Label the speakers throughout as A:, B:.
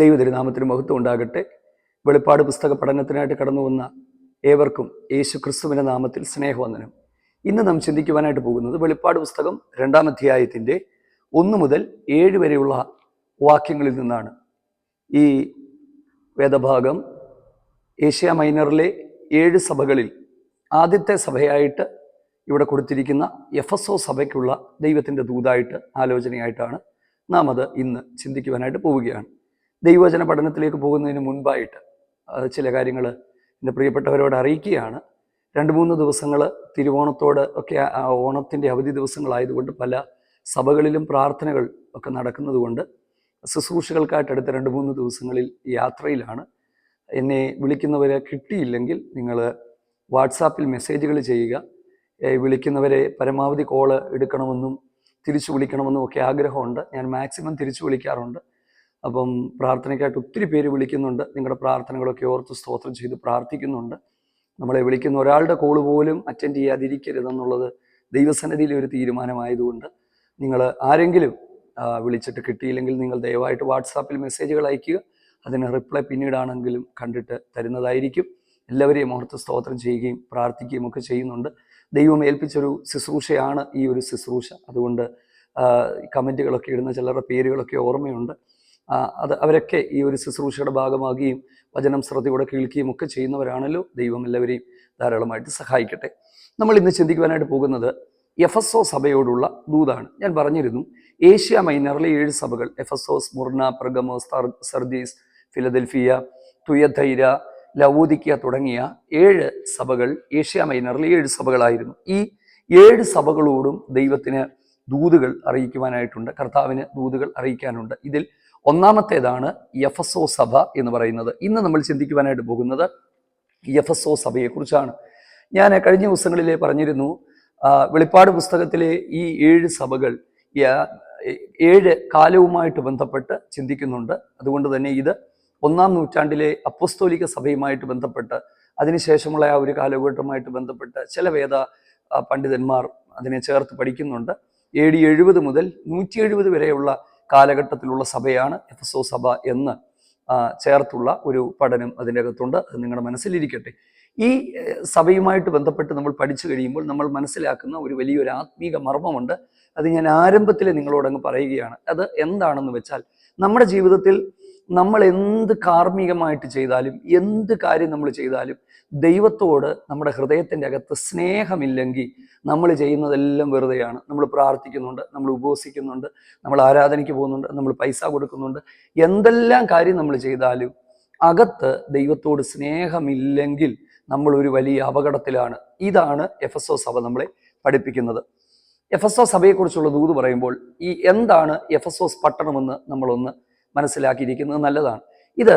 A: ദൈവതിരുനാമത്തിന് മഹത്വം ഉണ്ടാകട്ടെ വെളിപ്പാട് പുസ്തക പഠനത്തിനായിട്ട് കടന്നു വന്ന ഏവർക്കും യേശു ക്രിസ്തുവിന്റെ നാമത്തിൽ സ്നേഹവന്ദനം. ഇന്ന് നാം ചിന്തിക്കുവാനായിട്ട് പോകുന്നത് വെളിപ്പാട് പുസ്തകം രണ്ടാം അധ്യായത്തിന്റെ ഒന്ന് മുതൽ ഏഴ് വരെയുള്ള വാക്യങ്ങളിൽ നിന്നാണ്. ഈ വേദഭാഗം ഏഷ്യ മൈനറിലെ ഏഴ് സഭകളിൽ ആദ്യത്തെ സഭയായിട്ട് ഇവിടെ കൊടുത്തിരിക്കുന്ന എഫ് എസ് ഒ സഭയ്ക്കുള്ള ദൈവത്തിന്റെ ദൂതായിട്ട് ആലോചനയായിട്ടാണ് നാം അത് ഇന്ന് ചിന്തിക്കുവാനായിട്ട് പോവുകയാണ്. ദൈവവചന പഠനത്തിലേക്ക് പോകുന്നതിന് മുൻപായിട്ട് ചില കാര്യങ്ങൾ എന്റെ പ്രിയപ്പെട്ടവരോട് അറിയിക്കുകയാണ്. രണ്ട് മൂന്ന് ദിവസങ്ങൾ തിരുവോണത്തോട് ഒക്കെ ഓണത്തിന്റെ അവധി ദിവസങ്ങളായതുകൊണ്ട് പല സഭകളിലും പ്രാർത്ഥനകൾ ഒക്കെ നടക്കുന്നത് കൊണ്ട് ശുശ്രൂഷകൾക്കായിട്ട് അടുത്ത രണ്ട് മൂന്ന് ദിവസങ്ങളിൽ യാത്രയിലാണ്. എന്നെ വിളിക്കുന്നവരെ കിട്ടിയില്ലെങ്കിൽ നിങ്ങൾ വാട്സാപ്പിൽ മെസ്സേജുകൾ ചെയ്യുക. വിളിക്കുന്നവരെ പരമാവധി കോൾ എടുക്കണമെന്നും തിരിച്ചു വിളിക്കണമെന്നും ഒക്കെ ആഗ്രഹമുണ്ട്. ഞാൻ മാക്സിമം തിരിച്ചു വിളിക്കാറുണ്ട്. അപ്പം പ്രാർത്ഥനയ്ക്കായിട്ട് ഒത്തിരി പേര് വിളിക്കുന്നുണ്ട്. നിങ്ങളുടെ പ്രാർത്ഥനകളൊക്കെ ഓർത്ത് സ്തോത്രം ചെയ്ത് പ്രാർത്ഥിക്കുന്നുണ്ട്. നമ്മളെ വിളിക്കുന്ന ഒരാളുടെ കോൾ പോലും അറ്റൻഡ് ചെയ്യാതിരിക്കരുതെന്നുള്ളത് ദൈവസന്നിധിയിലെ ഒരു തീരുമാനമായതുകൊണ്ട് നിങ്ങൾ ആരെങ്കിലും വിളിച്ചിട്ട് കിട്ടിയില്ലെങ്കിൽ നിങ്ങൾ ദയവായിട്ട് വാട്സാപ്പിൽ മെസ്സേജുകൾ അയക്കുക അതിന് റിപ്ലൈ പിന്നീടാണെങ്കിലും കണ്ടിട്ട് തരുന്നതായിരിക്കും. എല്ലാവരെയും ഓർത്ത് സ്തോത്രം ചെയ്യുകയും പ്രാർത്ഥിക്കുകയും ഒക്കെ ചെയ്യുന്നുണ്ട്. ദൈവം ഏൽപ്പിച്ചൊരു ശുശ്രൂഷയാണ് ഈ ഒരു ശുശ്രൂഷ. അതുകൊണ്ട് കമന്റുകളൊക്കെ ഇടുന്ന ചിലരുടെ പേരുകളൊക്കെ ഓർമ്മയുണ്ട്. അത് അവരൊക്കെ ഈ ഒരു ശുശ്രൂഷയുടെ ഭാഗമാകുകയും വചനം ശ്രദ്ധയോടെ കേൾക്കുകയും ഒക്കെ ചെയ്യുന്നവരാണല്ലോ ദൈവം എല്ലാവരെയും ധാരാളമായിട്ട് സഹായിക്കട്ടെ. നമ്മൾ ഇന്ന് ചിന്തിക്കുവാനായിട്ട് പോകുന്നത് എഫ് എസ് ഒ സഭയോടുള്ള ദൂതാണ്. ഞാൻ പറഞ്ഞിരുന്നു ഏഷ്യ മൈനറിലെ ഏഴ് സഭകൾ Ephesus Smyrna Pergamos Sardis Philadelphia Thyatira Laodicea തുടങ്ങിയ ഏഴ് സഭകൾ ഏഷ്യ മൈനറിലെ ഏഴ് സഭകളായിരുന്നു. ഈ ഏഴ് സഭകളോടും ദൈവത്തിന് ദൂതുകൾ അറിയിക്കുവാനായിട്ടുണ്ട് കർത്താവിന് ദൂതുകൾ അറിയിക്കാനുണ്ട്. ഇതിൽ ഒന്നാമത്തേതാണ് യഫസോ സഭ എന്ന് പറയുന്നത്. ഇന്ന് നമ്മൾ ചിന്തിക്കുവാനായിട്ട് പോകുന്നത് ഒ സഭയെക്കുറിച്ചാണ്. ഞാൻ കഴിഞ്ഞ ദിവസങ്ങളിലെ പറഞ്ഞിരുന്നു വെളിപ്പാട് പുസ്തകത്തിലെ ഈ ഏഴ് സഭകൾ ഏഴ് കാലവുമായിട്ട് ബന്ധപ്പെട്ട് ചിന്തിക്കുന്നുണ്ട്. അതുകൊണ്ട് തന്നെ ഇത് ഒന്നാം നൂറ്റാണ്ടിലെ അപ്പസ്തോലിക സഭയുമായിട്ട് ബന്ധപ്പെട്ട് അതിനുശേഷമുള്ള ആ ഒരു കാലഘട്ടവുമായിട്ട് ബന്ധപ്പെട്ട് ചില വേദ പണ്ഡിതന്മാർ അതിനെ ചേർത്ത് പഠിക്കുന്നുണ്ട്. ഡി എഴുപത് മുതൽ നൂറ്റി എഴുപത് വരെയുള്ള കാലഘട്ടത്തിലുള്ള സഭയാണ് എഫ് സഭ എന്ന് ചേർത്തുള്ള ഒരു പഠനം അതിന്റെ അകത്തുണ്ട് അത് നിങ്ങളുടെ മനസ്സിലിരിക്കട്ടെ. ഈ സഭയുമായിട്ട് ബന്ധപ്പെട്ട് നമ്മൾ പഠിച്ചു കഴിയുമ്പോൾ നമ്മൾ മനസ്സിലാക്കുന്ന ഒരു വലിയൊരു ആത്മീക മർമ്മമുണ്ട്. അത് ഞാൻ ആരംഭത്തിൽ നിങ്ങളോടങ്ങ് പറയുകയാണ്. അത് എന്താണെന്ന് വെച്ചാൽ നമ്മുടെ ജീവിതത്തിൽ നമ്മൾ എന്ത് കാർമ്മികമായിട്ട് ചെയ്താലും എന്ത് കാര്യം നമ്മൾ ചെയ്താലും ദൈവത്തോട് നമ്മുടെ ഹൃദയത്തിന്റെ അകത്ത് സ്നേഹമില്ലെങ്കിൽ നമ്മൾ ചെയ്യുന്നതെല്ലാം വെറുതെയാണ്. നമ്മൾ പ്രാർത്ഥിക്കുന്നുണ്ട് നമ്മൾ ഉപവസിക്കുന്നുണ്ട് നമ്മൾ ആരാധനയ്ക്ക് പോകുന്നുണ്ട് നമ്മൾ പൈസ കൊടുക്കുന്നുണ്ട്. എന്തെല്ലാം കാര്യം നമ്മൾ ചെയ്താലും അകത്ത് ദൈവത്തോട് സ്നേഹമില്ലെങ്കിൽ നമ്മൾ ഒരു വലിയ അപകടത്തിലാണ്. ഇതാണ് എഫ് എസ് ഒ സഭ നമ്മളെ പഠിപ്പിക്കുന്നത്. എഫ് എസ് ഒ സഭയെക്കുറിച്ചുള്ള ദൂത് പറയുമ്പോൾ ഈ എന്താണ് എഫ് എസ് ഒസ് പട്ടണമെന്ന് നമ്മളൊന്ന് മനസ്സിലാക്കിയിരിക്കുന്നത് നല്ലതാണ്. ഇത്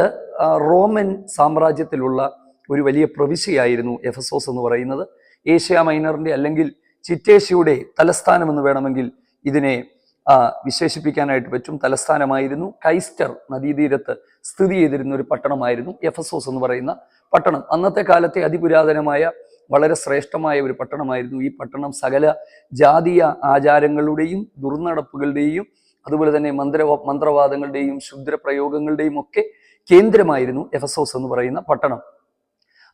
A: റോമൻ സാമ്രാജ്യത്തിലുള്ള ഒരു വലിയ പ്രവിശ്യയായിരുന്നു എഫസോസ് എന്ന് പറയുന്നത്. ഏഷ്യ മൈനറിന്റെ അല്ലെങ്കിൽ ചിറ്റേഷ്യയുടെ തലസ്ഥാനം എന്ന് വേണമെങ്കിൽ ഇതിനെ വിശേഷിപ്പിക്കാനായിട്ട് പറ്റും. തലസ്ഥാനമായിരുന്നു കൈസ്റ്റർ നദീതീരത്ത് സ്ഥിതി ചെയ്തിരുന്ന ഒരു പട്ടണമായിരുന്നു എഫസോസ് എന്ന് പറയുന്ന പട്ടണം. അന്നത്തെ കാലത്തെ അതിപുരാതനമായ വളരെ ശ്രേഷ്ഠമായ ഒരു പട്ടണമായിരുന്നു ഈ പട്ടണം. സകല ജാതീയ ആചാരങ്ങളുടെയും ദുർനടപ്പുകളുടെയും അതുപോലെ തന്നെ മന്ത്ര മന്ത്രവാദങ്ങളുടെയും ക്ഷുദ്രപ്രയോഗങ്ങളുടെയും ഒക്കെ കേന്ദ്രമായിരുന്നു എഫസോസ് എന്ന് പറയുന്ന പട്ടണം.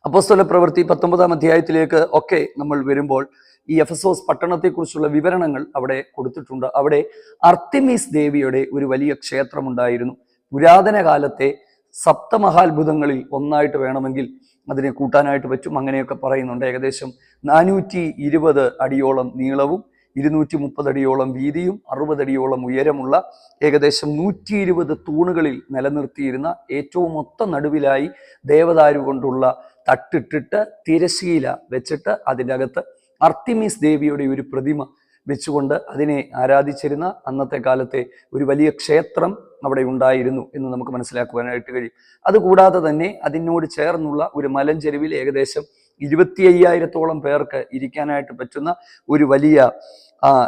A: അപ്പോസ്തല പ്രവൃത്തി പത്തൊമ്പതാം അധ്യായത്തിലേക്ക് ഒക്കെ നമ്മൾ വരുമ്പോൾ ഈ എഫസോസ് പട്ടണത്തെക്കുറിച്ചുള്ള വിവരണങ്ങൾ അവിടെ കൊടുത്തിട്ടുണ്ട്. അവിടെ അർത്തിമീസ് ദേവിയുടെ ഒരു വലിയ ക്ഷേത്രമുണ്ടായിരുന്നു. പുരാതന കാലത്തെ സപ്തമഹാത്ഭുതങ്ങളിൽ ഒന്നായിട്ട് വേണമെങ്കിൽ അതിനെ കൂട്ടാനായിട്ട് പറ്റും. അങ്ങനെയൊക്കെ പറയുന്നുണ്ട്. ഏകദേശം നാനൂറ്റി ഇരുപത് അടിയോളം നീളവും ഇരുന്നൂറ്റി മുപ്പതടിയോളം വീതിയും അറുപതടിയോളം ഉയരമുള്ള ഏകദേശം നൂറ്റി ഇരുപത് തൂണുകളിൽ നിലനിർത്തിയിരുന്ന ഏറ്റവും ഒത്ത നടുവിലായി ദേവദാരു കൊണ്ടുള്ള തട്ടിട്ടിട്ട് തിരശീല വെച്ചിട്ട് അതിന്റെ അകത്ത് അർത്തിമീസ് ദേവിയുടെ ഒരു പ്രതിമ വെച്ചുകൊണ്ട് അതിനെ ആരാധിച്ചിരുന്ന അന്നത്തെ കാലത്തെ ഒരു വലിയ ക്ഷേത്രം അവിടെ ഉണ്ടായിരുന്നു എന്ന് നമുക്ക് മനസ്സിലാക്കുവാനായിട്ട് കഴിയും. അതുകൂടാതെ തന്നെ അതിനോട് ചേർന്നുള്ള ഒരു മലഞ്ചെരുവിൽ ഏകദേശം ഇരുപത്തി അയ്യായിരത്തോളം പേർക്ക് ഇരിക്കാനായിട്ട് പറ്റുന്ന ഒരു വലിയ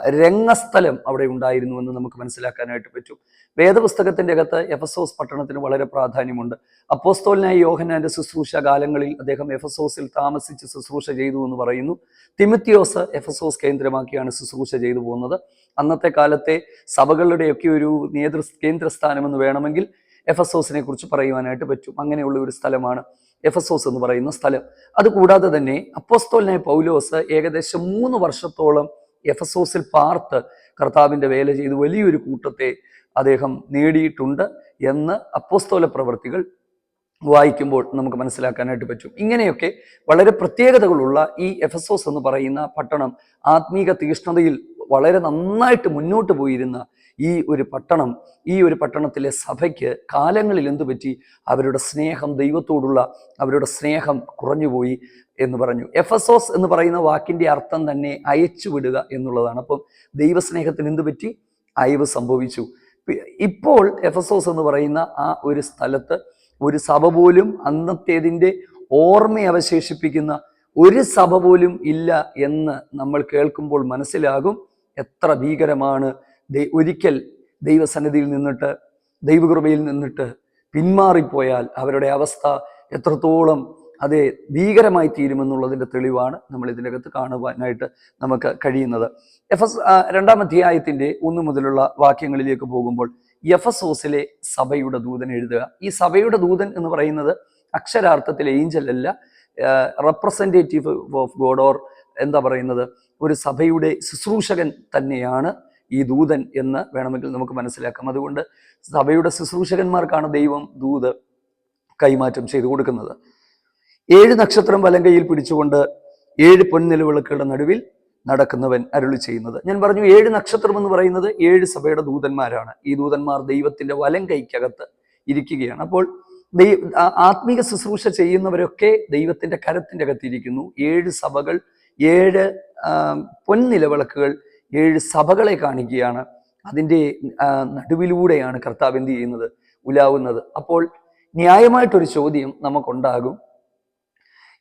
A: രംഗസ്ഥലം അവിടെ ഉണ്ടായിരുന്നു എന്ന് നമുക്ക് മനസ്സിലാക്കാനായിട്ട് പറ്റും. വേദപുസ്തകത്തിന്റെ അകത്ത് എഫസോസ് പട്ടണത്തിന് വളരെ പ്രാധാന്യമുണ്ട്. അപ്പോസ്തോലിനായ യോഹനാന്റെ ശുശ്രൂഷ കാലങ്ങളിൽ അദ്ദേഹം എഫസോസിൽ താമസിച്ച് ശുശ്രൂഷ ചെയ്തു എന്ന് പറയുന്നു. തിമിത്യോസ് എഫസോസ് കേന്ദ്രമാക്കിയാണ് ശുശ്രൂഷ ചെയ്തു പോകുന്നത്. അന്നത്തെ കാലത്തെ സഭകളുടെയൊക്കെ ഒരു നേതൃ കേന്ദ്രസ്ഥാനം എന്ന് വേണമെങ്കിൽ എഫസോസിനെ കുറിച്ച് പറയുവാനായിട്ട് പറ്റും. അങ്ങനെയുള്ള ഒരു സ്ഥലമാണ് എഫസോസ് എന്ന് പറയുന്ന സ്ഥലം. അതുകൂടാതെ തന്നെ അപ്പോസ്തോലിനായ പൗലോസ് ഏകദേശം മൂന്ന് വർഷത്തോളം എഫസോസിൽ പാർത്ത് കർത്താവിന്റെ വേല ചെയ്ത് വലിയൊരു കൂട്ടത്തെ അദ്ദേഹം നേടിയിട്ടുണ്ട് എന്ന് അപ്പോസ്തോല പ്രവർത്തികൾ വായിക്കുമ്പോൾ നമുക്ക് മനസ്സിലാക്കാനായിട്ട് പറ്റും. ഇങ്ങനെയൊക്കെ വളരെ പ്രത്യേകതകളുള്ള ഈ എഫസോസ് എന്ന് പറയുന്ന പട്ടണം ആത്മീക തീഷ്ണതയിൽ വളരെ നന്നായിട്ട് മുന്നോട്ട് പോയിരുന്ന ഈ ഒരു പട്ടണം ഈ ഒരു പട്ടണത്തിലെ സഭയ്ക്ക് കാലങ്ങളിൽ എന്തു പറ്റി? അവരുടെ സ്നേഹം ദൈവത്തോടുള്ള അവരുടെ സ്നേഹം കുറഞ്ഞുപോയി എന്ന് പറഞ്ഞു. എഫസോസ് എന്ന് പറയുന്ന വാക്കിന്റെ അർത്ഥം തന്നെ അയച്ചുവിടുക എന്നുള്ളതാണ്. അപ്പം ദൈവസ്നേഹത്തിന് എന്തു പറ്റി? അയവ് സംഭവിച്ചു. ഇപ്പോൾ എഫസോസ് എന്ന് പറയുന്ന ആ ഒരു സ്ഥലത്ത് ഒരു സഭ പോലും അന്നത്തേതിന്റെ ഓർമ്മ അവശേഷിപ്പിക്കുന്ന ഒരു സഭ പോലും ഇല്ല എന്ന് നമ്മൾ കേൾക്കുമ്പോൾ മനസ്സിലാകും. എത്ര ഭീകരമാണ് ഒരിക്കൽ ദൈവസന്നിധിയിൽ നിന്നിട്ട് ദൈവകൃപയിൽ നിന്നിട്ട് പിന്മാറിപ്പോയാൽ അവരുടെ അവസ്ഥ എത്രത്തോളം അതേ ഭീകരമായി തീരുമെന്നുള്ളതിന്റെ തെളിവാണ് നമ്മൾ ഇതിനകത്ത് കാണുവാനായിട്ട് നമുക്ക് കഴിയുന്നത്. എഫ് എസ് രണ്ടാം അധ്യായത്തിന്റെ ഒന്ന് മുതലുള്ള വാക്യങ്ങളിലേക്ക് പോകുമ്പോൾ എഫ് എസ് ഓസിലെ സഭയുടെ ദൂതൻ എഴുതുക. ഈ സഭയുടെ ദൂതൻ എന്ന് പറയുന്നത് അക്ഷരാർത്ഥത്തിൽ ഏഞ്ചൽ അല്ല റെപ്രസെന്റേറ്റീവ് ഓഫ് ഗോഡ് ഓർ എന്താ പറയുന്നത് ഒരു സഭയുടെ ശുശ്രൂഷകൻ തന്നെയാണ് ഈ ദൂതൻ എന്ന് വേണമെങ്കിൽ നമുക്ക് മനസ്സിലാക്കാം. അതുകൊണ്ട് സഭയുടെ ശുശ്രൂഷകന്മാർക്കാണ് ദൈവം ദൂത് കൈമാറ്റം ചെയ്തു കൊടുക്കുന്നത്. ഏഴ് നക്ഷത്രം വലങ്കയിൽ പിടിച്ചുകൊണ്ട് ഏഴ് പൊൻനിലവിളക്കുകളുടെ നടുവിൽ നടക്കുന്നവൻ അരുളി ചെയ്യുന്നത്. ഞാൻ പറഞ്ഞു ഏഴ് നക്ഷത്രം എന്ന് പറയുന്നത് ഏഴ് സഭയുടെ ദൂതന്മാരാണ്. ഈ ദൂതന്മാർ ദൈവത്തിന്റെ വലം കൈക്കകത്ത് ഇരിക്കുകയാണ്. അപ്പോൾ ദൈ ആ- ആത്മീക ശുശ്രൂഷ ചെയ്യുന്നവരൊക്കെ ദൈവത്തിന്റെ കരത്തിന്റെ അകത്തിരിക്കുന്നു ഏഴ് സഭകൾ ഏഴ് പൊൻനിലവിളക്കുകൾ ഏഴ് സഭകളെ കാണിക്കുകയാണ്. അതിന്റെ നടുവിലൂടെയാണ് കർത്താവ് എന്ത് ചെയ്യുന്നത്? ഉലാവുന്നത്. അപ്പോൾ ന്യായമായിട്ടൊരു ചോദ്യം നമുക്കുണ്ടാകും.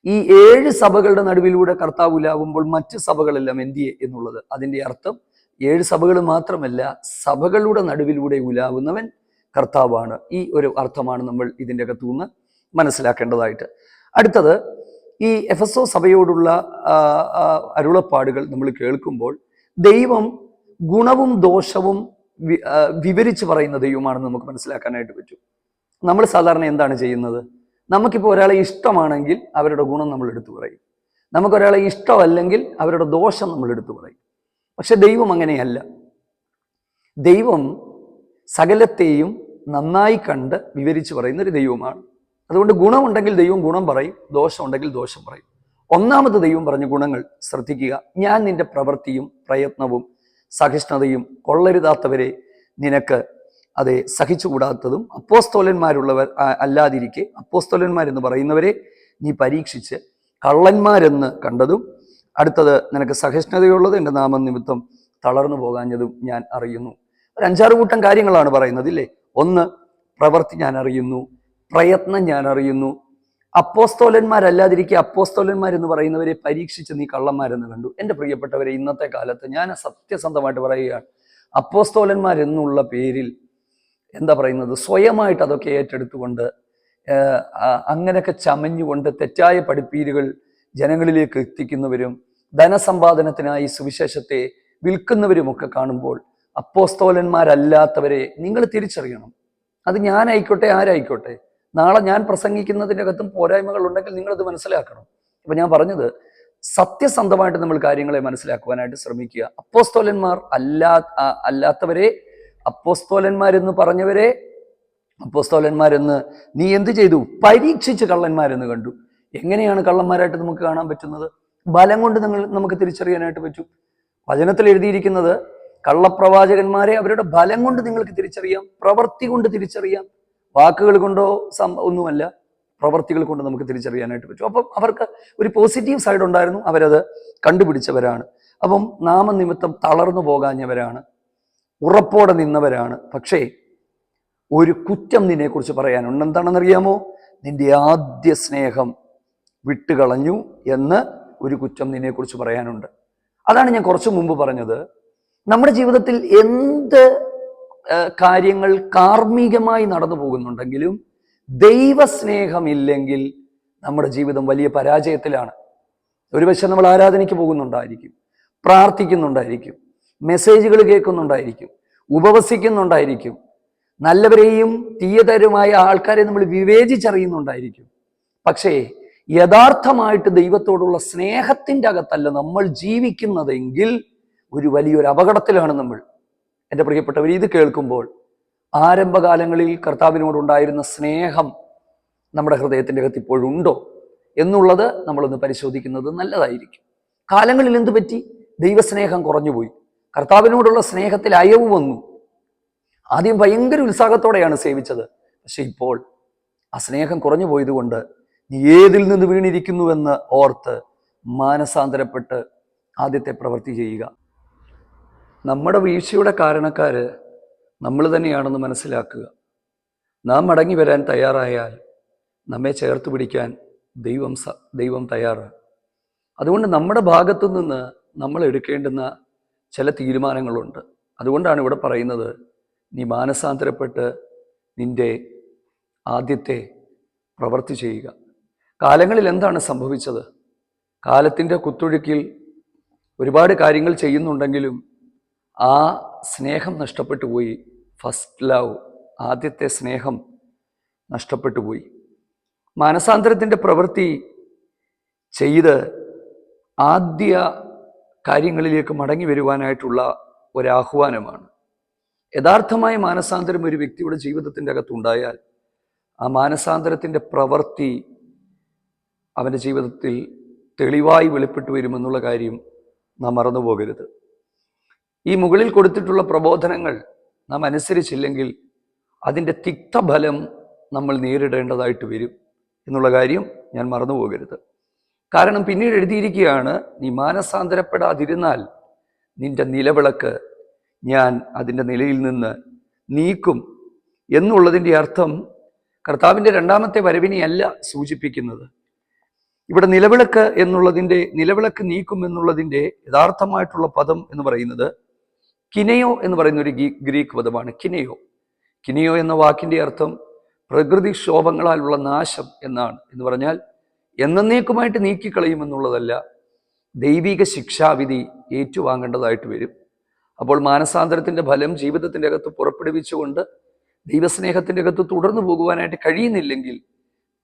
A: ഈ ഏഴ് സഭകളുടെ നടുവിലൂടെ കർത്താവ് ഉലാവുമ്പോൾ മറ്റ് സഭകളെല്ലാം എന്തിയെ എന്നുള്ളത്? അതിന്റെ അർത്ഥം ഏഴ് സഭകൾ മാത്രമല്ല സഭകളുടെ നടുവിലൂടെ ഉലാവുന്നവൻ കർത്താവാണ്. ഈ ഒരു അർത്ഥമാണ് നമ്മൾ ഇതിന്റെ അകത്തുനിന്ന് മനസ്സിലാക്കേണ്ടതായിട്ട്. അടുത്തത് ഈ എഫ് എസ് ഒ സഭയോടുള്ള അരുളപ്പാടുകൾ നമ്മൾ കേൾക്കുമ്പോൾ ദൈവം ഗുണവും ദോഷവും വിവരിച്ച് പറയുന്ന ദൈവമാണെന്ന് നമുക്ക് മനസ്സിലാക്കാനായിട്ട് പറ്റും. നമ്മൾ സാധാരണ എന്താണ് ചെയ്യുന്നത്? നമുക്കിപ്പോൾ ഒരാളെ ഇഷ്ടമാണെങ്കിൽ അവരുടെ ഗുണം നമ്മൾ എടുത്തു പറയും. നമുക്കൊരാളെ ഇഷ്ടമല്ലെങ്കിൽ അവരുടെ ദോഷം നമ്മൾ എടുത്തു പറയും. പക്ഷെ ദൈവം അങ്ങനെയല്ല. ദൈവം സകലത്തെയും നന്നായി കണ്ട് വിവരിച്ച് പറയുന്ന ഒരു ദൈവമാണ്. അതുകൊണ്ട് ഗുണമുണ്ടെങ്കിൽ ദൈവം ഗുണം പറയും ദോഷമുണ്ടെങ്കിൽ ദോഷം പറയും. ഒന്നാമത് ദൈവം പറഞ്ഞ ഗുണങ്ങൾ ശ്രദ്ധിക്കുക. ഞാൻ നിന്റെ പ്രവൃത്തിയും പ്രയത്നവും സഹിഷ്ണുതയും കൊള്ളരുതാത്തവരെ നിനക്ക് അതെ സഹിച്ചുകൂടാത്തതും അപ്പോസ്തോലന്മാരുള്ളവർ അല്ലാതിരിക്കെ അപ്പോസ്തോലന്മാരെന്ന് പറയുന്നവരെ നീ പരീക്ഷിച്ച് കള്ളന്മാരെന്ന് കണ്ടതും അടുത്തത് നിനക്ക് സഹിഷ്ണുതയുള്ളത് എന്റെ നാമനിമിത്തം തളർന്നു പോകാഞ്ഞതും ഞാൻ അറിയുന്നു. ഒരു അഞ്ചാറ് കൂട്ടം കാര്യങ്ങളാണ് പറയുന്നത് ഇല്ലേ? ഒന്ന് പ്രവൃത്തി ഞാൻ അറിയുന്നു. പ്രയത്നം ഞാൻ അറിയുന്നു അപ്പോസ്തോലന്മാരല്ലാതിരിക്കെ അപ്പോസ്തോലന്മാർ എന്ന് പറയുന്നവരെ പരീക്ഷിച്ച് നീ കള്ളന്മാരെന്ന് കണ്ടു. എന്റെ പ്രിയപ്പെട്ടവരെ ഇന്നത്തെ കാലത്ത് ഞാൻ സത്യസന്ധമായിട്ട് പറയുകയാണ്. അപ്പോസ്തോലന്മാർ എന്നുള്ള പേരിൽ എന്താ പറയുന്നത്? സ്വയമായിട്ട് അതൊക്കെ ഏറ്റെടുത്തുകൊണ്ട് അങ്ങനെയൊക്കെ ചമഞ്ഞുകൊണ്ട് തെറ്റായ പഠിപ്പീരുകൾ ജനങ്ങളിലേക്ക് എത്തിക്കുന്നവരും ധനസമ്പാദനത്തിനായി സുവിശേഷത്തെ വിൽക്കുന്നവരുമൊക്കെ കാണുമ്പോൾ അപ്പോസ്തോലന്മാരല്ലാത്തവരെ നിങ്ങൾ തിരിച്ചറിയണം. അത് ഞാനായിക്കോട്ടെ ആരായിക്കോട്ടെ? നാളെ ഞാൻ പ്രസംഗിക്കുന്നതിന്റെ അകത്തും പോരായ്മകൾ ഉണ്ടെങ്കിൽ നിങ്ങളത് മനസ്സിലാക്കണം. അപ്പൊ ഞാൻ പറഞ്ഞത് സത്യസന്ധമായിട്ട് നമ്മൾ കാര്യങ്ങളെ മനസ്സിലാക്കുവാനായിട്ട് ശ്രമിക്കുക. അപ്പോസ്തോലന്മാർ അല്ലാ അല്ലാത്തവരെ അപ്പോസ്തോലന്മാരെന്ന് പറഞ്ഞവരെ അപ്പോസ്തോലന്മാരെന്ന് നീ എന്ത് ചെയ്തു? പരീക്ഷിച്ച് കള്ളന്മാരെന്ന് കണ്ടു. എങ്ങനെയാണ് കള്ളന്മാരായിട്ട് നമുക്ക് കാണാൻ പറ്റുന്നത്? ബലം കൊണ്ട് നിങ്ങൾ നമുക്ക് തിരിച്ചറിയാനായിട്ട് പറ്റും. വചനത്തിൽ എഴുതിയിരിക്കുന്നത് കള്ളപ്രവാചകന്മാരെ അവരുടെ ബലം കൊണ്ട് നിങ്ങൾക്ക് തിരിച്ചറിയാം പ്രവൃത്തി കൊണ്ട് തിരിച്ചറിയാം. വാക്കുകൾ കൊണ്ടോ ഒന്നുമല്ല പ്രവർത്തികൾ കൊണ്ട് നമുക്ക് തിരിച്ചറിയാനായിട്ട് പറ്റും. അപ്പം അവർക്ക് ഒരു പോസിറ്റീവ് സൈഡ് ഉണ്ടായിരുന്നു അവരത് കണ്ടുപിടിച്ചവരാണ്. അപ്പം നാമനിമിത്തം തളർന്നു പോകാഞ്ഞവരാണ് ഉറപ്പോടെ നിന്നവരാണ്. പക്ഷേ ഒരു കുറ്റം നിന്നെക്കുറിച്ച് പറയാനുണ്ട്. എന്താണെന്നറിയാമോ? നിന്റെ ആദ്യ സ്നേഹം വിട്ടുകളഞ്ഞു എന്ന് ഒരു കുറ്റം നിന്നെക്കുറിച്ച് പറയാനുണ്ട്. അതാണ് ഞാൻ കുറച്ചു മുമ്പ് പറഞ്ഞത്. നമ്മുടെ ജീവിതത്തിൽ എന്ത് കാര്യങ്ങൾ കാർമ്മികമായി നടന്നു പോകുന്നുണ്ടെങ്കിലും ദൈവസ്നേഹമില്ലെങ്കിൽ നമ്മുടെ ജീവിതം വലിയ പരാജയത്തിലാണ്. ഒരു ഒരുപക്ഷെ നമ്മൾ ആരാധനയ്ക്ക് പോകുന്നുണ്ടായിരിക്കും പ്രാർത്ഥിക്കുന്നുണ്ടായിരിക്കും മെസ്സേജുകൾ കേൾക്കുന്നുണ്ടായിരിക്കും ഉപവസിക്കുന്നുണ്ടായിരിക്കും നല്ലവരെയും തീയതരുമായ ആൾക്കാരെ നമ്മൾ വിവേചിച്ചറിയുന്നുണ്ടായിരിക്കും. പക്ഷേ യഥാർത്ഥമായിട്ട് ദൈവത്തോടുള്ള സ്നേഹത്തിന്റെ അകത്തല്ല നമ്മൾ ജീവിക്കുന്നതെങ്കിൽ ഒരു വലിയൊരു അപകടത്തിലാണ് നമ്മൾ എന്റെ പ്രിയപ്പെട്ടവർ ഇത് കേൾക്കുമ്പോൾ ആരംഭകാലങ്ങളിൽ കർത്താവിനോടുണ്ടായിരുന്ന സ്നേഹം നമ്മുടെ ഹൃദയത്തിന്റെ അകത്ത് ഇപ്പോഴുണ്ടോ എന്നുള്ളത് നമ്മളൊന്ന് പരിശോധിക്കുന്നത് നല്ലതായിരിക്കും. കാലങ്ങളിൽ എന്ത് പറ്റി? ദൈവസ്നേഹം കുറഞ്ഞുപോയി. കർത്താവിനോടുള്ള സ്നേഹത്തിൽ അയവ് വന്നു. ആദ്യം ഭയങ്കര ഉത്സാഹത്തോടെയാണ് സേവിച്ചത്. പക്ഷെ ഇപ്പോൾ ആ സ്നേഹം കുറഞ്ഞു പോയതുകൊണ്ട് നീ ഏതിൽ നിന്ന് വീണിരിക്കുന്നുവെന്ന് ഓർത്ത് മാനസാന്തരപ്പെട്ട് ആദ്യത്തെ പ്രവൃത്തി ചെയ്യുക. നമ്മുടെ വീഴ്ചയുടെ കാരണക്കാര് നമ്മൾ തന്നെയാണെന്ന് മനസ്സിലാക്കുക. നാം മടങ്ങി വരാൻ തയ്യാറായാൽ നമ്മെ ചേർത്ത് പിടിക്കാൻ ദൈവം ദൈവം തയ്യാറാണ്. അതുകൊണ്ട് നമ്മുടെ ഭാഗത്തു നിന്ന് നമ്മൾ എടുക്കേണ്ടുന്ന ചില തീരുമാനങ്ങളുണ്ട്. അതുകൊണ്ടാണ് ഇവിടെ പറയുന്നത് നീ മാനസാന്തരപ്പെട്ട് നിന്റെ ആദ്യത്തെ പ്രവൃത്തി ചെയ്യുക. കാലങ്ങളിൽ എന്താണ് സംഭവിച്ചത്? കാലത്തിന്റെ കുത്തൊഴുക്കിൽ ഒരുപാട് കാര്യങ്ങൾ ചെയ്യുന്നുണ്ടെങ്കിലും ആ സ്നേഹം നഷ്ടപ്പെട്ടു പോയി. ഫസ്റ്റ് ലവ് ആദ്യത്തെ സ്നേഹം നഷ്ടപ്പെട്ടു പോയി. മാനസാന്തരത്തിന്റെ പ്രവൃത്തി ചെയ്ത് ആദ്യ കാര്യങ്ങളിലേക്ക് മടങ്ങി വരുവാനായിട്ടുള്ള ഒരാഹ്വാനമാണ്. യഥാർത്ഥമായ മാനസാന്തരം ഒരു വ്യക്തിയുടെ ജീവിതത്തിന്റെ അകത്തുണ്ടായാൽ ആ മാനസാന്തരത്തിന്റെ പ്രവൃത്തി അവന്റെ ജീവിതത്തിൽ തെളിവായി വെളിപ്പെട്ടു വരുമെന്നുള്ള കാര്യം നാം മറന്നു പോകരുത് ഈ മുകളിൽ കൊടുത്തിട്ടുള്ള പ്രബോധനങ്ങൾ നാം അനുസരിച്ചില്ലെങ്കിൽ അതിന്റെ തിക്തഫലം നമ്മൾ നേരിടേണ്ടതായിട്ട് വരും എന്നുള്ള കാര്യം ഞാൻ മറന്നുപോകരുത്. കാരണം പിന്നീട് എഴുതിയിരിക്കുകയാണ് നീ മാനസാന്തരപ്പെടാതിരുന്നാൽ നിന്റെ നിലവിളക്ക് ഞാൻ അതിന്റെ നിലയിൽ നിന്ന് നീക്കും എന്നുള്ളതിന്റെ അർത്ഥം കർത്താവിന്റെ രണ്ടാമത്തെ വരവിനെയല്ല സൂചിപ്പിക്കുന്നത്. ഇവിടെ നിലവിളക്ക് എന്നുള്ളതിന്റെ നിലവിളക്ക് നീക്കും എന്നുള്ളതിന്റെ യഥാർത്ഥമായിട്ടുള്ള പദം എന്ന് പറയുന്നത് കിനയോ എന്ന് പറയുന്ന ഒരു ഗ്രീക്ക് പദമാണ് കിനയോ. കിനയോ എന്ന വാക്കിന്റെ അർത്ഥം പ്രകൃതി പ്രകൃതിക്ഷോഭങ്ങളാലുള്ള നാശം എന്നാണ്. എന്ന് പറഞ്ഞാൽ എന്നേക്കുമായിട്ട് നീക്കിക്കളയുമെന്നുള്ളതല്ല ദൈവിക ശിക്ഷാവിധി ഏറ്റുവാങ്ങേണ്ടതായിട്ട് വരും. അപ്പോൾ മാനസാന്തരത്തിന്റെ ഫലം ജീവിതത്തിന്റെ അകത്ത് പുറപ്പെടുവിച്ചുകൊണ്ട് ദൈവസ്നേഹത്തിന്റെ അകത്ത് തുടർന്നു പോകുവാനായിട്ട് കഴിയുന്നില്ലെങ്കിൽ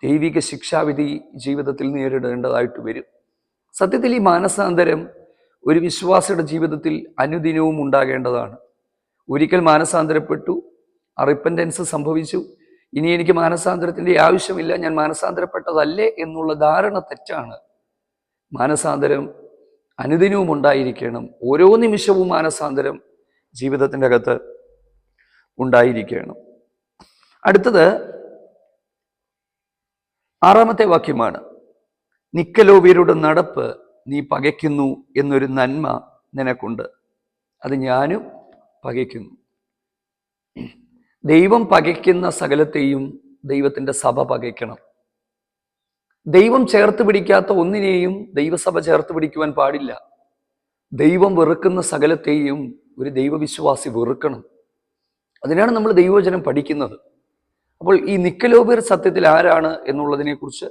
A: ദൈവിക ശിക്ഷാവിധി ജീവിതത്തിൽ നേരിടേണ്ടതായിട്ട് വരും. സത്യത്തിൽ ഈ മാനസാന്തരം ഒരു വിശ്വാസിയുടെ ജീവിതത്തിൽ അനുദിനവും ഉണ്ടാകേണ്ടതാണ്. ഒരിക്കൽ മാനസാന്തരപ്പെട്ടു റിപ്പന്റൻസ് സംഭവിച്ചു. ഇനി എനിക്ക് മാനസാന്തരത്തിന്റെ ആവശ്യമില്ല ഞാൻ മാനസാന്തരപ്പെട്ടതല്ലേ എന്നുള്ള ധാരണ തെറ്റാണ്. മാനസാന്തരം അനുദിനവും ഉണ്ടായിരിക്കണം ഓരോ നിമിഷവും മാനസാന്തരം ജീവിതത്തിന്റെ അകത്ത് ഉണ്ടായിരിക്കണം. അടുത്തത് ആറാമത്തെ വാക്യമാണ് നിക്കലോവിയരുടെ നടപ്പ് നീ പകയ്ക്കുന്നു എന്നൊരു നന്മ നിനക്കുണ്ട്. അത് ഞാനും പകയ്ക്കുന്നു. ദൈവം പകയ്ക്കുന്ന സകലത്തെയും ദൈവത്തിന്റെ സഭ പകയ്ക്കണം. ദൈവം ചേർത്ത് പിടിക്കാത്ത ഒന്നിനെയും ദൈവസഭ ചേർത്ത് പിടിക്കുവാൻ പാടില്ല. ദൈവം വെറുക്കുന്ന സകലത്തെയും ഒരു ദൈവവിശ്വാസി വെറുക്കണം. അതിനാണ് നമ്മൾ ദൈവവചനം പഠിക്കുന്നത്. അപ്പോൾ ഈ നിക്കലോബിയർ സത്യത്തിൽ ആരാണ് എന്നുള്ളതിനെക്കുറിച്ച്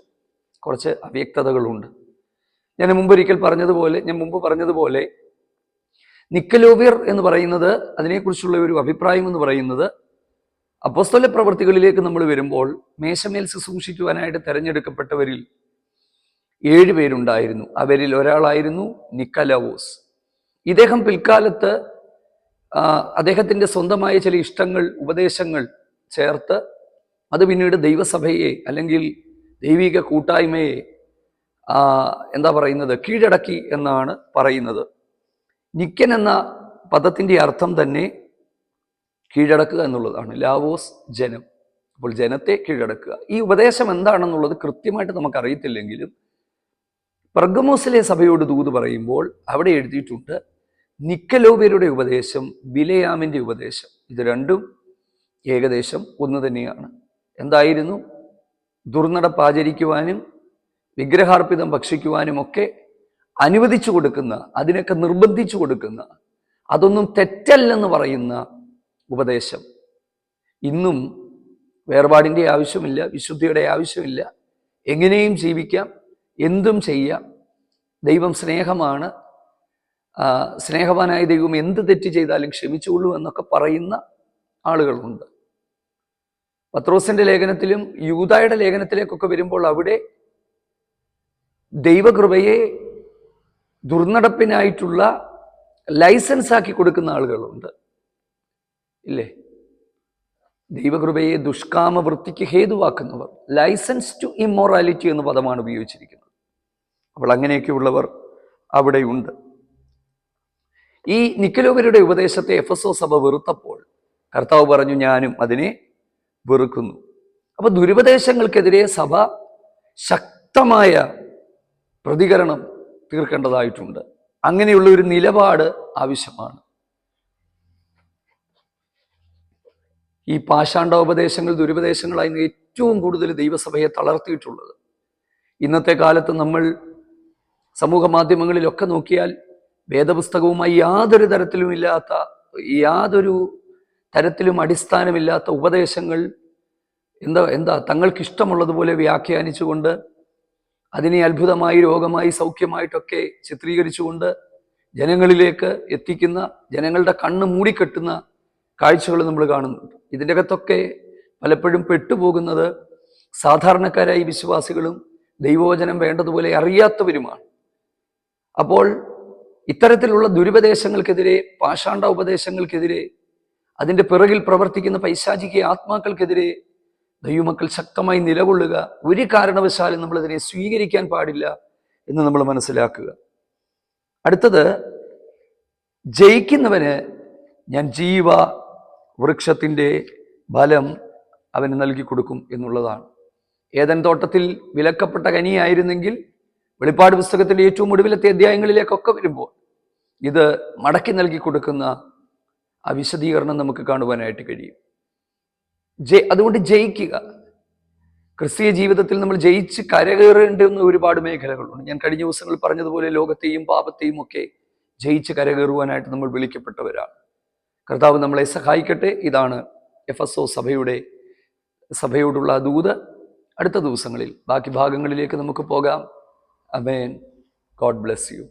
A: കുറച്ച് അവ്യക്തതകളുണ്ട്. ഞാൻ മുമ്പ് ഒരിക്കൽ പറഞ്ഞതുപോലെ ഞാൻ മുമ്പ് പറഞ്ഞതുപോലെ നിക്കലോവിയർ എന്ന് പറയുന്നത് അതിനെക്കുറിച്ചുള്ള ഒരു അഭിപ്രായം എന്ന് പറയുന്നത് അപ്പസ്തല പ്രവർത്തികളിലേക്ക് നമ്മൾ വരുമ്പോൾ മേശമേൽ ശുശ്രൂഷിക്കുവാനായിട്ട് തെരഞ്ഞെടുക്കപ്പെട്ടവരിൽ ഏഴ് പേരുണ്ടായിരുന്നു. അവരിൽ ഒരാളായിരുന്നു നിക്കലവോസ്. ഇദ്ദേഹം പിൽക്കാലത്ത് അദ്ദേഹത്തിന്റെ സ്വന്തമായ ചില ഇഷ്ടങ്ങൾ ഉപദേശങ്ങൾ ചേർത്ത് അത് പിന്നീട് ദൈവസഭയെ അല്ലെങ്കിൽ ദൈവിക കൂട്ടായ്മയെ എന്താ പറയുന്നത്? കീഴടക്കി എന്നാണ് പറയുന്നത്. നിക്കൻ എന്ന പദത്തിന്റെ അർത്ഥം തന്നെ കീഴടക്കുക എന്നുള്ളതാണ്. ലാവോസ് ജനം. അപ്പോൾ ജനത്തെ കീഴടക്കുക. ഈ ഉപദേശം എന്താണെന്നുള്ളത് കൃത്യമായിട്ട് നമുക്ക് അറിയത്തില്ലെങ്കിലും പെർഗമോസിലെ സഭയോട് ദൂത് പറയുമ്പോൾ അവിടെ എഴുതിയിട്ടുണ്ട് നിക്കലോബിയരുടെ ഉപദേശം ബിലയാമിന്റെ ഉപദേശം. ഇത് രണ്ടും ഏകദേശം ഒന്ന് തന്നെയാണ്. എന്തായിരുന്നു? ദുർനടപ്പ് ആചരിക്കുവാനും വിഗ്രഹാർപ്പിതം ഭക്ഷിക്കുവാനും ഒക്കെ അനുവദിച്ചു കൊടുക്കുന്ന അതിനൊക്കെ നിർബന്ധിച്ചു കൊടുക്കുന്ന അതൊന്നും തെറ്റല്ലെന്ന് പറയുന്ന ഉപദേശം. ഇന്നും വേർപാടിന്റെ ആവശ്യമില്ല വിശുദ്ധിയുടെ ആവശ്യമില്ല. എങ്ങനെയും ജീവിക്കാം എന്തും ചെയ്യാം. ദൈവം സ്നേഹമാണ്. സ്നേഹവാനായ ദൈവം എന്ത് തെറ്റ് ചെയ്താലും ക്ഷമിച്ചുകൊള്ളൂ എന്നൊക്കെ പറയുന്ന ആളുകളുണ്ട്. പത്രോസിന്റെ ലേഖനത്തിലും യൂതായുടെ ലേഖനത്തിലേക്കൊക്കെ വരുമ്പോൾ അവിടെ ദൈവകൃപയെ ദുർനടപ്പിനായിട്ടുള്ള ലൈസൻസ് ആക്കി കൊടുക്കുന്ന ആളുകളുണ്ട്. ഇല്ലേ? ദൈവകൃപയെ ദുഷ്കാമ വൃത്തിക്ക് ഹേതുവാക്കുന്നവർ ലൈസൻസ് ടു ഇമ്മോറാലിറ്റി എന്ന പദമാണ് ഉപയോഗിച്ചിരിക്കുന്നത്. അപ്പോൾ അങ്ങനെയൊക്കെയുള്ളവർ അവിടെയുണ്ട്. ഈ നിക്കലോവരുടെ ഉപദേശത്തെ എഫ് എസ് ഒ സഭ വെറുത്തപ്പോൾ കർത്താവ് പറഞ്ഞു ഞാനും അതിനെ വെറുക്കുന്നു. അപ്പോൾ ദുരുപദേശങ്ങൾക്കെതിരെ സഭ ശക്തമായ പ്രതികരണം തീർക്കേണ്ടതായിട്ടുണ്ട്. അങ്ങനെയുള്ള ഒരു നിലപാട് ആവശ്യമാണ്. ഈ പാഷാണ്ഡോപദേശങ്ങൾ ദുരുപദേശങ്ങളായിരുന്നു ഏറ്റവും കൂടുതൽ ദൈവസഭയെ തളർത്തിയിട്ടുള്ളത്. ഇന്നത്തെ കാലത്ത് നമ്മൾ സമൂഹ മാധ്യമങ്ങളിലൊക്കെ നോക്കിയാൽ വേദപുസ്തകവുമായി യാതൊരു തരത്തിലുമില്ലാത്ത യാതൊരു തരത്തിലും അടിസ്ഥാനമില്ലാത്ത ഉപദേശങ്ങൾ എന്താ എന്താ തങ്ങൾക്കിഷ്ടമുള്ളതുപോലെ വ്യാഖ്യാനിച്ചുകൊണ്ട് അതിനെ അത്ഭുതമായി രോഗമായി സൗഖ്യമായിട്ടൊക്കെ ചിത്രീകരിച്ചുകൊണ്ട് ജനങ്ങളിലേക്ക് എത്തിക്കുന്ന ജനങ്ങളുടെ കണ്ണ് മൂടിക്കെട്ടുന്ന കാഴ്ചകൾ നമ്മൾ കാണുന്നുണ്ട്. ഇതിന്റെ അകത്തൊക്കെ പലപ്പോഴും പെട്ടുപോകുന്നത് സാധാരണക്കാരായി വിശ്വാസികളും ദൈവവചനം വേണ്ടതുപോലെ അറിയാത്തവരുമാണ്. അപ്പോൾ ഇത്തരത്തിലുള്ള ദുരുപദേശങ്ങൾക്കെതിരെ പാഷാണ്ട ഉപദേശങ്ങൾക്കെതിരെ അതിന്റെ പിറകിൽ പ്രവർത്തിക്കുന്ന പൈശാചിക ആത്മാക്കൾക്കെതിരെ ദൈവമക്കൾ ശക്തമായി നിലകൊള്ളുക. ഒരു കാരണവശാലും നമ്മൾ അതിനെ സ്വീകരിക്കാൻ പാടില്ല എന്ന് നമ്മൾ മനസ്സിലാക്കുക. അടുത്തത് ജയിക്കുന്നവന് ഞാൻ ജീവ വൃക്ഷത്തിന്റെ ഫലം അവന് നൽകി കൊടുക്കും എന്നുള്ളതാണ്. ഏതൻ തോട്ടത്തിൽ വിലക്കപ്പെട്ട കനിയായിരുന്നെങ്കിൽ വെളിപ്പാട് പുസ്തകത്തിന്റെ ഏറ്റവും ഒടുവിലത്തെ അധ്യായങ്ങളിലേക്കൊക്കെ വരുമ്പോൾ ഇത് മടക്കി നൽകി കൊടുക്കുന്ന ആ വിശദീകരണം നമുക്ക് കാണുവാനായിട്ട് കഴിയും. ജയ് അതുകൊണ്ട് ജയിക്കുക. ക്രിസ്തീയ ജീവിതത്തിൽ നമ്മൾ ജയിച്ച് കരകയറേണ്ടുന്ന ഒരുപാട് മേഖലകളുണ്ട്. ഞാൻ കഴിഞ്ഞ ദിവസങ്ങളിൽ പറഞ്ഞതുപോലെ ലോകത്തെയും പാപത്തെയും ഒക്കെ ജയിച്ച് കരകയറുവാനായിട്ട് നമ്മൾ വിളിക്കപ്പെട്ടവരാണ്. കർത്താവ് നമ്മളെ സഹായിക്കട്ടെ. ഇതാണ് എഫ് എസ് ഒ സഭയുടെ സഭയോടുള്ള ദൂത്. അടുത്ത ദിവസങ്ങളിൽ ബാക്കി ഭാഗങ്ങളിലേക്ക് നമുക്ക് പോകാം. Amen God bless you.